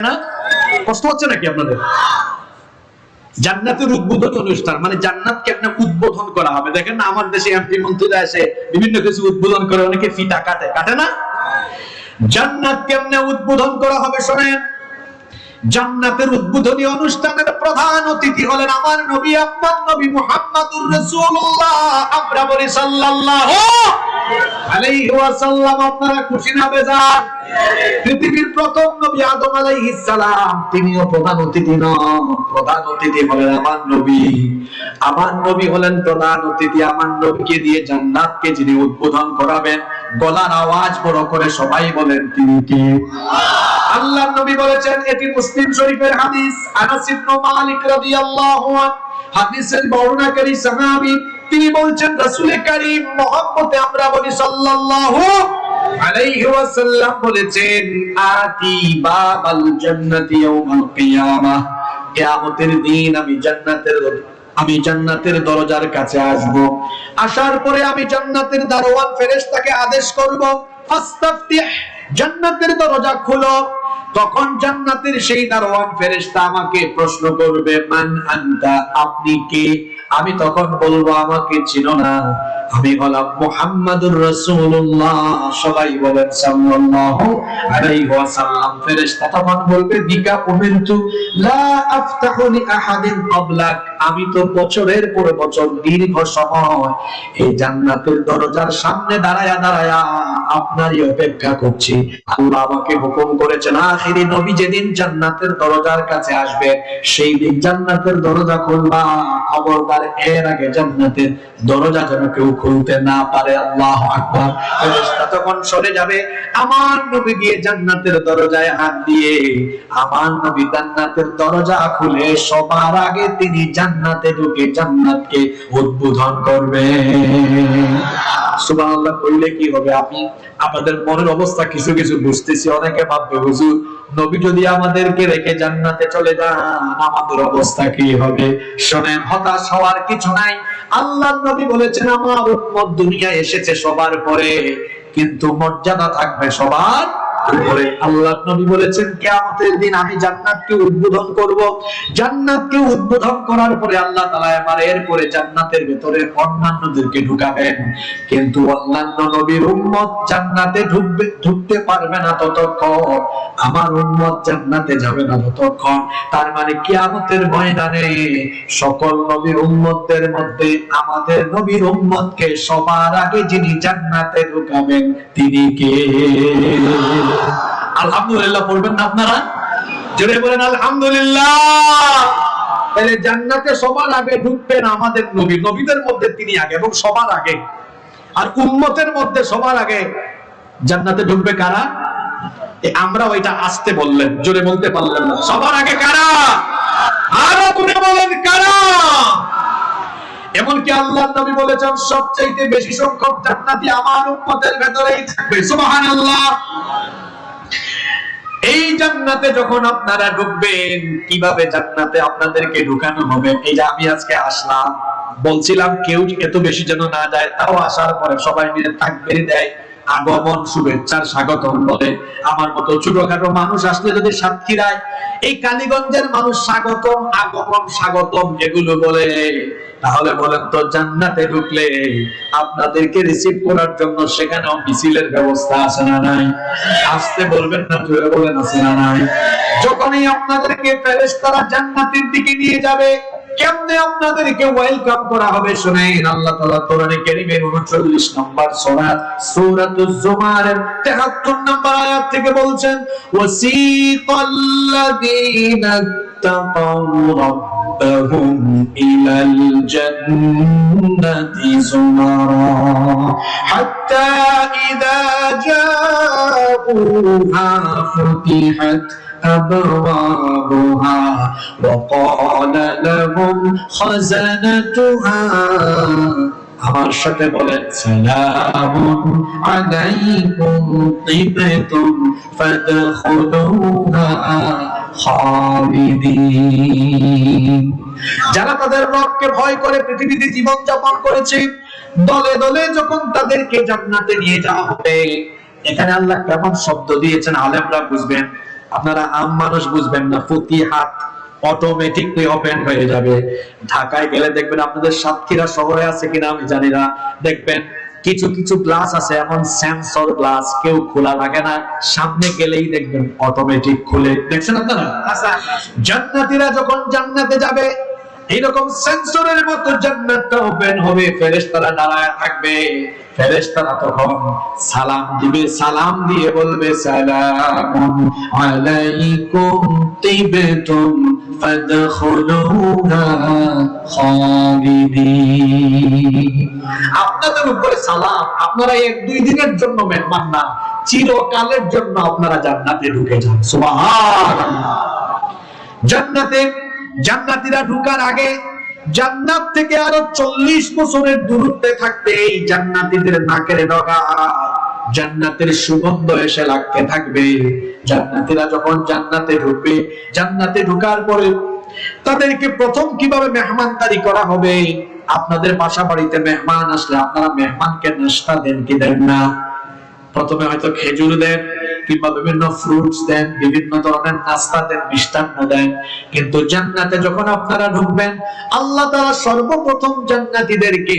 না? কষ্ট হচ্ছে নাকি আপনাদের? জান্নাতের উদ্বোধন অনুষ্ঠান মানে জান্নাত আপনার উদ্বোধন করা হবে। দেখেন না, আমার দেশে এমপি মন্ত্রীরা এসে বিভিন্ন কিছু উদ্বোধন করে, অনেকে ফিতা কাটে। কাটে না? জান্নাত কেমনে উদ্বোধন করা হবে শোনেন? জান্নাতের উদ্বোধনী অনুষ্ঠানের প্রধান অতিথি হলেন আমার নবী আপনার নবী মুহাম্মাদুর রাসূলুল্লাহ। আমরা বলি সাল্লাল্লাহু আলাইহি ওয়াসাল্লাম। আপনারা খুশি না বেজার? পৃথিবীর প্রথম নবী আদম আলাইহিস সালাম, তিনিও প্রধান অতিথি নন। প্রধান অতিথি হলেন আমার নবী। আমার নবী হলেন প্রধান অতিথি। আমার নবীকে দিয়ে জান্নাতকে যিনি উদ্বোধন করাবেন গলার আওয়াজ বড় করে সবাই বলেন, তিনি কে? আল্লাহ নবী বলেছেন, এটি মুসলিম শরীফের হাদিস। আনাস ইবনে মালিক রাদিয়াল্লাহু আনহু হাদিসের বর্ণনাকারী সাহাবী, তিনি বলছেন, রাসূল করিম মহব্বতে আমরা বলি সাল্লাল্লাহু আলাইহি ওয়াসাল্লাম বলেছেন, আতি বাবাল জান্নাতি ইয়াউমাল কিয়ামাহ কিয়ামতের দিন আমি জান্নাতের আমি জান্নাতের দরজার কাছে আসব। আসার পরে আমি জান্নাতের দারোয়ান ফেরেশতাকে আদেশ করব, ফাস্তাফতিহ, জান্নাতের দরজা খুলো। তখন জান্নাতের সেই দারোয়ান ফেরেশতা আমাকে প্রশ্ন করবে, মান আনতা? আপনি কে? আমি তখন বলব, আমাকে চিনো না। আমি হলাম মুহাম্মাদুর রাসূলুল্লাহ। সবাই বলেন, সাল্লাল্লাহু আলাইহি ওয়াসাল্লাম। ফেরেশতা তখন বলবে, বিকা উমিরতু? লা আফতাহু লি আহাদিন ক্বাবলাক। আমি তো বছরের পর বছর দীর্ঘ সময় এই জান্নাতের দরজার সামনে দাঁড়ায়া দাঁড়ায়া আপনারই অপেক্ষা করছি। আল্লাহ আমাকে হুকুম করেছেন আখিরি নবী যেদিন জান্নাতের দরজার কাছে আসবে, সেই দিন জান্নাতের দরজা খুলবা। খবরদার, এর আগে জান্নাতের দরজা যেন কেউ খুলতে না পারে। আল্লাহ আকবার। ফেরেশতা তখন সরে যাবে, আমার নবী গিয়ে জান্নাতের দরজায় হাত দিয়ে। আমার নবী জান্নাতের দরজা খুলে সবার আগে তিনি জান্নাতে ঢুকে জান্নাতকে উদ্বোধন করবে। সুবহানাল্লাহ কইলে কি হবে? আমি আমাদের মনের অবস্থা কিছু কিছু বুঝতেছি। অনেকে ভাববে, হুজুর, নবী যদি আমাদেরকে রেখে জান্নাতে চলে যান, আমাদের অবস্থা কি হবে? শোনেন, হতাশ হওয়ার কিছু নাই। আল্লাহ নবী বলেছেন, আমার উম্মত দুনিয়া এসেছে সবার পরে। কিন্তু মর্যাদা থাকবে সবার উপরে আল্লাহ নবী বলেছেন, কিয়ামতের দিন আমি জান্নাতকে উদ্বোধন করব। জান্নাতকে উদ্বোধন করার পরে আল্লাহ তাআলা এবার এরপরে জান্নাতের ভেতরে অন্যান্যদেরকে ঢুকাবেন। কিন্তু অন্যান্য নবীর উম্মত জান্নাতে ঢুকবে, ঢুকতে পারবে না ততক্ষণ। আমার উম্মত জান্নাতে যাবে না ততক্ষণ। তার মানে কিয়ামতের ময়দানে সকল নবীর উম্মতদের মধ্যে আমাদের নবীর উম্মতকে সবার আগে যিনি জান্নাতে ঢুকাবেন, তিনি কে? আলহামদুলিল্লাহ পড়বেন না আপনারা? জোরে বলেন, আলহামদুলিল্লাহ। তাহলে জান্নাতে সবার আগে ঢুকবেন আমাদের নবী। নবীদের মধ্যে তিনি আগে এবং সবার আগে। আর উম্মতের মধ্যে সবার আগে জান্নাতে ঢুকবে কারা? আমরা ওইটা আসতে বললেন, জোরে বলতে পারলেন না। সবার আগে কারা? আরও তুমি বলেন কারা? এমনকি আল্লাহ নবী বলেছেন, সবচাইতে বেশি সংখ্যক জান্নাতি আমার উম্মতের ভেতরেই থাকবে। সুবহানাল্লাহ। এই জান্নাতে যখন আপনারা ঢুকবেন, কীভাবে জান্নাতে আপনাদেরকে ঢুকানো হবে? এই যে আমি আজকে আসলাম, বলছিলাম কেউ এত বেশি যেন না যায়, তাও আসার পরে সবাই মিলে তাকবীর দেয়। আগমন শুভেচ্ছার স্বাগতম বলে আমার মতো ছোটখাটো মানুষ আসলে যদি সাতক্ষীরায় এই কালীগঞ্জের মানুষ স্বাগতম, আগমন, স্বাগতম এগুলো বলে, তাহলে বলেন তো জান্নাতে ঢুকলে আপনাদেরকে রিসিভ করার জন্য সেখানেও মিছিলের ব্যবস্থা আছে না নাই? আসতে বলবেন না, জোরে বলেন, আছে না নাই? যখনই আপনাদেরকে ফেরেশতারা জান্নাতের দিকে নিয়ে যাবে কেমনে আপনাদেরকে ওয়েলকাম করা হবে শুনেন, আল্লাহ তাআলা কোরআনে কারীমের 39 নম্বর সূরা, সূরাতুজ জুমারের 73 নম্বর আয়াত থেকে বলছেন, ওয়াসিকাল্লাযীনা তাকাউ রাব্বাহুম ইলাল জান্নাতি যুমারা হাত্তা ইযা জাউহা ফুতিহাত أبوابها وقال لهم خزنتها আমার সাথে বলেন সালামুন আলাইকুম তিবতুম ফাদখুলুহা খালিদিন যারা তাদের রবকে ভয় করে পৃথিবীতে জীবন যাপন করেছে দলে দলে যখন তাদেরকে জান্নাতে নিয়ে যাওয়া হবে এখানে আল্লাহ কেমন শব্দ দিয়েছেন আলেমরা বুঝবেন আপনারা আম মানুষ বুঝবেন না প্রতি হাত অটোমেটিকলি ওপেন হয়ে যাবে। ঢাকায় গেলে দেখবেন আপনাদের সাতক্ষীরা শহরে আছে কিনা আমি জানি না। দেখবেন কিছু কিছু গ্লাস আছে এমন সেন্সর গ্লাস কেউ খোলা থাকে না। সামনে গেলেই দেখবেন অটোমেটিক খুলে। দেখছেন আপনারা? জান্নাতীরা যখন জান্নাতে যাবে এইরকম সেন্সরের মতো জান্নাতটা ওপেন হবে, ফেরেশতারা দাঁড়ায় থাকবে। ফেরেশতারা তখন সালাম দিবে, সালাম দিয়ে বলবে সালাম আলাইকুম তিবতুম খালিদিন। আপনাদের উপরে সালাম আপনারা এক দুই দিনের জন্য মেহমান না, চিরকালের জন্য আপনারা জান্নাতে ঢুকে যান। সুবহানাল্লাহ। জান্নাতে জান্নাতীরা ঢুকার আগে জান্নাত থেকে আরও চল্লিশ বছরের দূরত্বে থাকবে এই জান্নাতীদের নাকের ডগা। জান্নাতের সুগন্ধ এসে লাগতে থাকবে। জান্নাতীরা যখন জান্নাতে ঢুকবে, জান্নাতে ঢুকার পরে তাদেরকে প্রথম কীভাবে মেহমানদারি করা হবে? আপনাদের বাসা বাড়িতে মেহমান আসলে আপনারা মেহমানকে নাস্তা দেন কি দেন না? প্রথমে হয়তো খেজুর দেন কিংবা বিভিন্ন ফ্রুটস দেন, বিভিন্ন ধরনের নাস্তা দেন, মিষ্টান্ন দেন। কিন্তু জান্নাতে যখন আপনারা ঢুকবেন, আল্লাহ তাআলা সর্বপ্রথম জান্নাতীদেরকে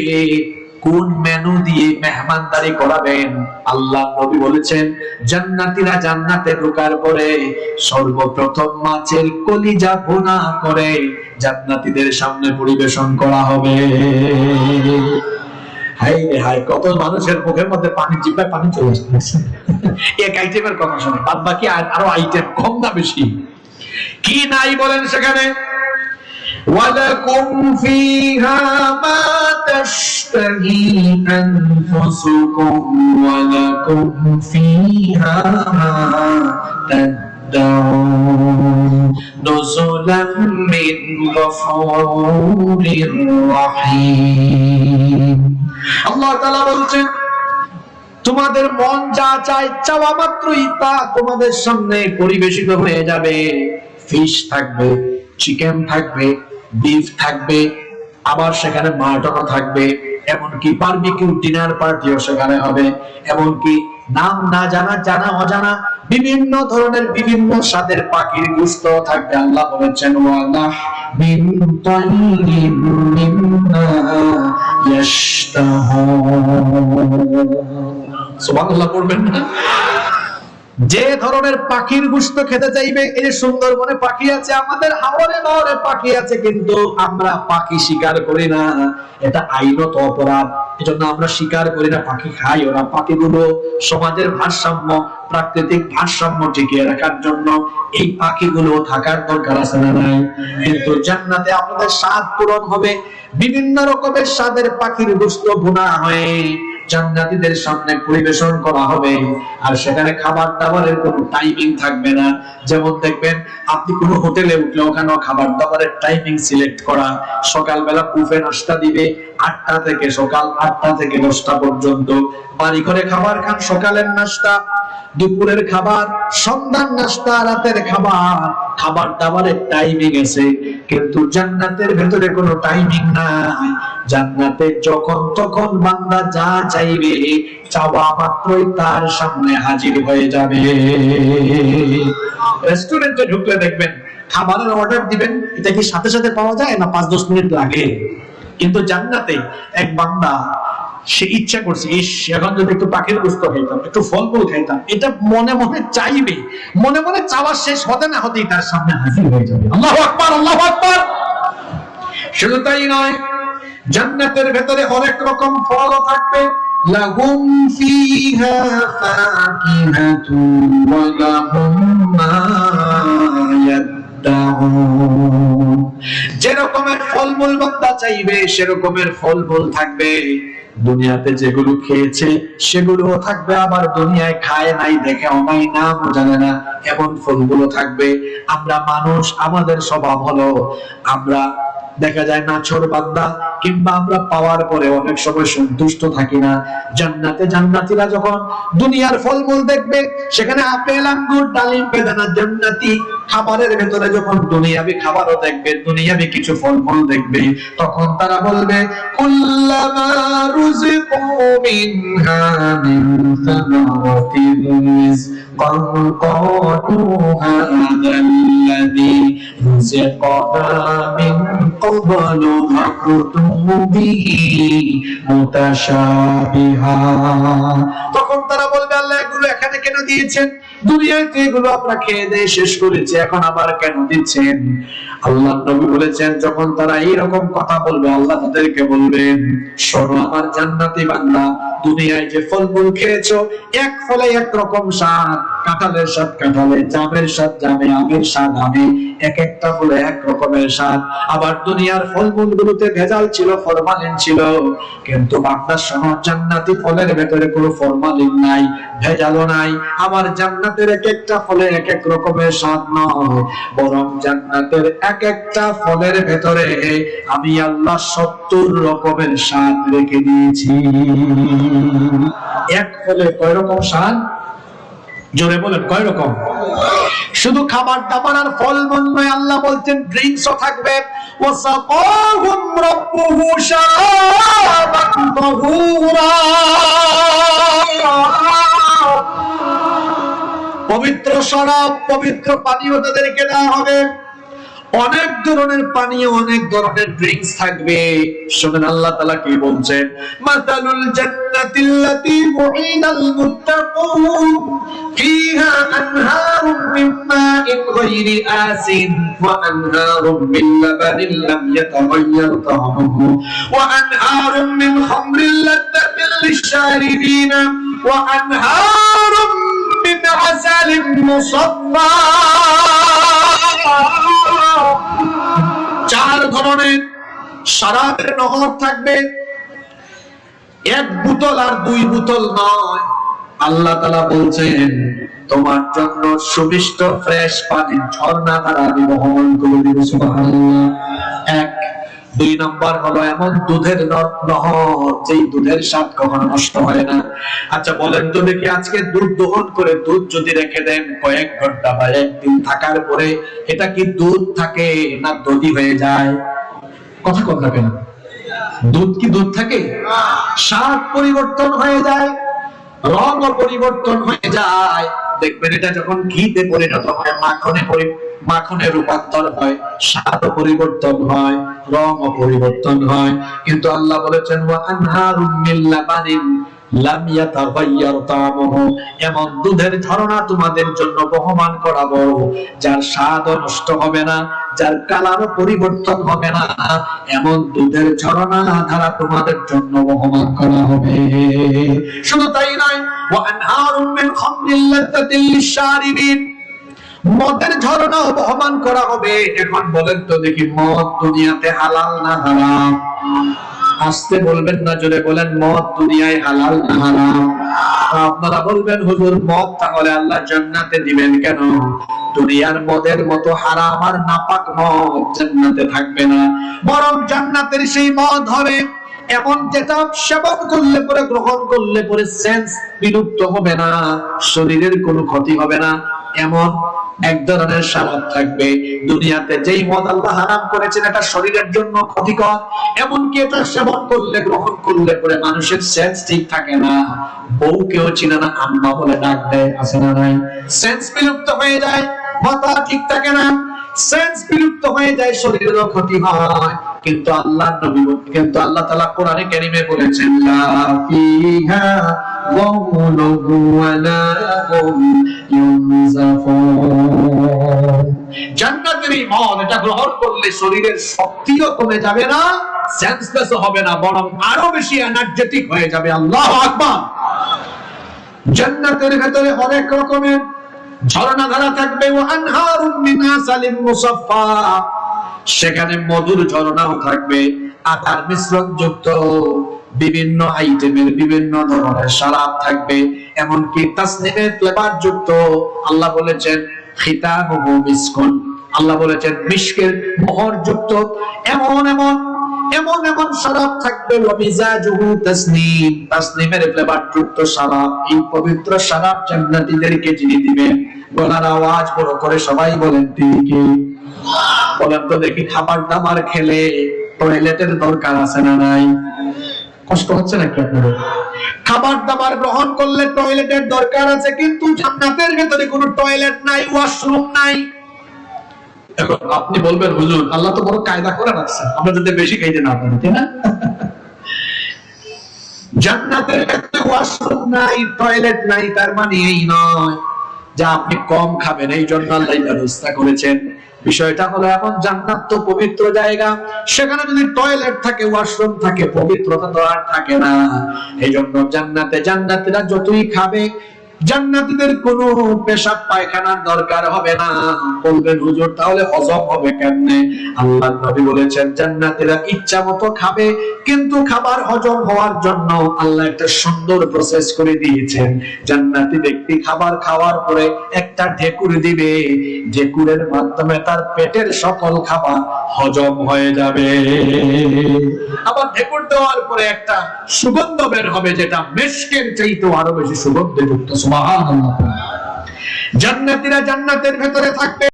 কোন মেনু দিয়ে মেহমানদারি করাবেন? আল্লাহ নবী বলেছেন, জান্নাতীরা জান্নাতে ঢোকার পরে সর্বপ্রথম মাছের কলিজা ভুনা করে জান্নাতীদের সামনে পরিবেশন করা হবে। হাই রে হাই কত মানুষের মুখের মধ্যে পানি জিব্বায় পানি চলে আসতেছে এক আইটেমের কথা শুনে বাদ বাকি আর- আরো আইটেম কম না বেশি কি নাই বলেন সেখানে ولكم فيها ما تشتهي أنفسكم ولكم فيها ما تدعون نزلا من غفور رحيم আল্লাহ তাআলা বলছেন, তোমাদের মন যা চায় চাওয়া মাত্রই তা তোমাদের সামনে পরিবেশিত হয়ে যাবে। ফিশ থাকবে, চিকেন থাকবে, বিফ থাকবে, আবার সেখানে মাটনও থাকবে। এমনকি বারবিকিউ ডিনার পার্টিও সেখানে হবে। এমনকি নাম না জানা জানা অজানা বিভিন্ন ধরনের বিভিন্ন স্বাদের পাখির গুস্ত থাকবে। আল্লাহ বলেছেন, ওয়ালাহ। মিন طيب مما يشتهون سبحان الله না যে ধরনের পাখির গুস্ত খেতে চাইবে, এই যে সুন্দরবনে পাখি আছে, আমাদের হাওরে বাওরে পাখি আছে, কিন্তু আমরা পাখি শিকার করি না। এটা আইনত অপরাধ, এজন্য আমরা শিকার করি না, পাখি খাই ওরা। পাখিগুলো সমাজের ভারসাম্য, প্রাকৃতিক ভারসাম্য টিকিয়ে রাখার জন্য এই পাখিগুলো থাকার দরকার আছে না নাই? কিন্তু জান্নাতে আপনাদের স্বাদ পূরণ হবে। বিভিন্ন রকমের স্বাদের পাখির গোস্ত ভুনা হয়ে জান্নাতীদের সামনে পরিবেশন করা হবে আর সেখানে খাবার দাবারের কোনো টাইমিং থাকবে না। যেমন দেখবেন, আপনি কোনো হোটেলে উঠলে ওখানেও খাবার দাবারের টাইমিং সিলেক্ট করা। সকালবেলা বুফে নাস্তা দিবে আটটা থেকে, সকাল আটটা থেকে দশটা পর্যন্ত। বাড়ি করে খাবার খান, সকালের নাস্তা, দুপুরের খাবার, সন্ধ্যার নাস্তা, রাতের খাবার। খাবার দাবারের টাইমিং আছে কিন্তু জান্নাতের ভেতরে কোনো টাইমিং নাই। জান্নাতে যখন তখন বান্দা যা চাইবে, চাওয়া মাত্রই তার সামনে হাজির হয়ে যাবে। রেস্টুরেন্টে ঢুকলে দেখবেন, খাবারের অর্ডার দিবেন, এটা কি সাথে সাথে পাওয়া যায় না পাঁচ দশ মিনিট লাগে? কিন্তু জান্নাতে এক বান্দা সে ইচ্ছা করছে, ইস, এখন যদি একটু পাখির গোস্ত খাইতাম, একটু ফল ফুল খাইতাম, এটা মনে মনে চাইবে। মনে মনে চাওয়া শেষ হতে না হতেই তার সামনে হাজির হয়ে যাবে। আল্লাহ আকবার আল্লাহ আকবার। শুধু তাই নয়, জান্নাতের ভেতরে অনেক রকম ফলও থাকবে। লাহুম ফিহা ফাকিহাতুন ওয়া লাহুম মা ইয়াদদাউন। যে রকমের ফলমূল বান্দা চাইবে, সেরকমের ফলমূল থাকবে। দুনিয়াতে যেগুলো খেয়েছে সেগুলো থাকবে, আবার দুনিয়ায় খায় নাই দেখে অনাই নাম জানে না। এমন ফলগুলো থাকবে। আমরা মানুষ, আমাদের স্বভাব হলো, আমরা দেখা যায় না ছোট বান্দা, কিংবা আমরা পাওয়ার পরে অনেক সময় সন্তুষ্ট থাকি না। জান্নাতে জান্নাতিরা যখন দুনিয়ার ফলমূল দেখবে, সেখানে আপেল, আঙ্গুর, ডালিম, বেদানা, জান্নাতি খাবারের ভেতরে যখন দুনিয়াবি খাবারও দেখবে, দুনিয়াবি কিছু ফল ফল দেখবে, তখন তারা বলবে, কুল্লামা রুজিকু বলো তুমি মুতাশাবিহা তখন তারা বলবে, আল্লাহ এগুলো এখানে কেন দিয়েছেন? দুনিয়াতে এগুলো আপনার খেয়ে দিয়ে শেষ করেছে, এখন আবার কেন দিচ্ছেন? আল্লাহ নবী বলেছেন, যখন তারা এইরকম কথা বলবে, আল্লাহ তাদেরকে বলবেন, শোনো আমার জান্নাতি বান্দা, দুনিয়ায় যে ফল ফলমূল খেয়েছো, এক ফলে এক রকম স্বাদ। কাঁঠালের স্বাদ কাঁঠালে, জামের স্বাদ জামে, আমের স্বাদ আমে এক একটা ফলে এক রকমের স্বাদ। আবার দুনিয়ার ফলমূল গুলোতে ভেজাল ছিল, ফরমালিন ছিল। কিন্তু বান্দা সহ জান্নাতি ফলের ভেতরে কোনো ফরমালিন নাই, ভেজালও নাই। আমার জান্নাতের এক একটা ফলে এক এক রকমের স্বাদ নয়। বরং জান্নাতের এক একটা ফলের ভেতরে আমি আল্লাহ সত্তর রকমের স্বাদ রেখে দিয়েছি। এক ফলে কয় রকম স্বাদ? জোরে বলেন, কয় রকম? শুধু খাবার দাবার আর ফল মন নয়, আল্লাহ বলছেন ড্রিঙ্কসও থাকবে। ওয়াসাকাহুম রাব্বুহু শারাবান পবিত্র শরাব, পবিত্র পানীয় তাদেরকে দেওয়া হবে। অনেক ধরনের পানীয় অনেক ধরনের ড্রিঙ্কস থাকবে। শুনেন, আল্লাহ তাআলা কি বলছেন? মাতালুল জান্নাতিল্লাতী মুঈদাল মুত্তাকুন, ফিহা আনহারুম মিন মাইন গায়রি আসিন ওয়া আনহারুম মিন লাম ইয়াতাগায়্যার ওয়া আনহারুম মিন লিশ-শারিবিন ওয়া আনহারুম মিন আসালিন চার ধরনের শরাবের নহর থাকবে। এক বোতল আর দুই বোতল নয়। আল্লাহ তালা বলছেন, তোমার জন্য সুবিষ্ট ফ্রেশ পানি ঝর্ণা তারা আমি বহমান করে দিব সুবাহ এক দুই নম্বর হলো এমন দুধের নহর যেই দুধের স্বাদ কখনো নষ্ট হয় না। আচ্ছা বলেন তো দেখি আজকে দুধ দহন করে দুধ যদি রেখে দেন, কয়েক ঘণ্টা বা একদিন থাকার পরে এটা কি দুধ থাকে না দধি হয়ে যায়? কথা কথা কেন। দুধ কি দুধ থাকে? স্বাদ পরিবর্তন হয়ে যায়। রঙ পরিবর্তন হয়ে যায়। দেখবেন এটা যখন ঘিতে পরিণত হয়, মাখনে মাখনে রূপান্তর হয় স্বাদ পরিবর্তন হয় রঙ পরিবর্তন হয়। কিন্তু আল্লাহ বলেছেন এমন দুধের ঝরনা তোমাদের জন্য বহমান করাবো যার স্বাদ নষ্ট হবে না, যার পরিবর্তন হবে না। এমন দুধের ঝরনা ধারা তোমাদের জন্য বহমান করা হবে। শুধু তাই নয় মদের ঝরনা বহমান করা হবে। এখন বলেন তো দেখি মদ দুনিয়াতে হালাল না হারাম? আসতে বলবেন না, জোরে বলেন, মদ দুনিয়ায় হালাল হারাম। আপনারা বলবেন, হুজুর, মদ তাহলে আল্লাহ জান্নাতে দিবেন কেন? দুনিয়ার মদের মতো হারাম আর নাপাক মদ জান্নাতে থাকবে না। বরং জান্নাতের সেই মদ হবে এমন যেটা সেবন করলে পরে, গ্রহণ করলে পরে সেন্স বিলুপ্ত হবে না, শরীরের কোনো ক্ষতি হবে না। এমন এক ধরনের স্বাদ থাকবে। দুনিয়াতে যেই মদ আল্লাহ হারাম করেছেন, এটা শরীরের জন্য ক্ষতিকর। এমনকি এটা সেবন করলে, গ্রহণ করলে পরে মানুষের সেন্স ঠিক থাকে না। বউ কেউ চিনে না, আম্মা বলে ডাক দেয়, আছে না নাই? সেন্স বিলুপ্ত হয়ে যায় মাথা ঠিক থাকে না। সেন্স বিলুপ্ত হয়ে যায়, শরীরেরও ক্ষতি হয়। কিন্তু আল্লাহ নবী, কিন্তু আল্লাহ তাআলা কোরআনে কারীমে বলেছেন, লা ফিহা ইউনজাফুন জান্নাতের এটা গ্রহণ করলে শরীরের শক্তিও কমে যাবে না হবে না, বরং আরও বেশি এনার্জেটিক হয়ে যাবে। আল্লাহু আকবার। জান্নাতের ভেতরে অনেক রকমের ধারা থাকবে। সেখানে মধুর ঝর্ণাও থাকবে। আটার মিশ্রণ যুক্ত, বিভিন্ন আইটেমের বিভিন্ন ধরনের শরাব থাকবে, এমনকি তাসনিমের ফ্লেভার যুক্ত। আল্লাহ বলেছেন খিতামুহু মিসকুন। আল্লাহ বলেছেন মিশকের মোহরযুক্ত এমন এমন এমন এমন শরাব থাকবে ওয়ামিজাজুহু তাসনিম। তাসনিমের ফ্লেভার যুক্ত শরাব এই পবিত্র শরাব জান্নাতীদেরকে যিনি দিবেন, গলার আওয়াজ বড় করে সবাই বলেন, তিনি কি? বলেন তো দেখি খাবার দাবার খেলে? টয়লেটের দরকার আছে না নাই? কষ্ট হচ্ছে নাকি আপনাদের? খাবার দাবার গ্রহণ করলে টয়লেটের দরকার আছে, কিন্তু জান্নাতের ভেতরে কোনো টয়লেট নাই ওয়াশরুম নাই। এখন আপনি বলবেন, হুজুর, আল্লাহ তো বড় কায়দা করে আমরা যাতে বেশি খাইতে না পারি, তাই না? জান্নাতের ওয়াশরুম নাই টয়লেট নাই, তার মানে এই নয় যা আপনি কম খাবেন। এই জন্য আল্লাহ ব্যবস্থা করেছেন। বিষয়টা হলো এখন জান্নাত তো পবিত্র জায়গা। সেখানে যদি টয়লেট থাকে ওয়াশরুম থাকে, পবিত্রতা তো আর থাকে না। এই জন্য জান্নাতে জান্নাতিরা যতই খাবে জান্নাতীদের কোনো পেশাব পায়খানার দরকার হবে না। বলবেন, হুজুর, তাহলে হজম হবে কেমনে? আল্লাহ নবী বলেছেন, জান্নাতীরা ইচ্ছা মতো খাবে, কিন্তু খাবার হজম হওয়ার জন্য আল্লাহ একটা সুন্দর প্রসেস করে দিয়েছেন। জান্নাতি ব্যক্তি খাবার খাওয়ার পরে একটা ঢেকুর দিবে। ঢেকুরের মাধ্যমে তার পেটের সকল খাবার হজম হয়ে যাবে। আবার ঢেকুর দেওয়ার পরে একটা সুগন্ধ বের হবে, যেটা মেশকের চাইতেও আরও বেশি সুগন্ধযুক্ত সুবহানাল্লাহ। জান্নাতীরা জান্নাতের ভেতরে থাকবে।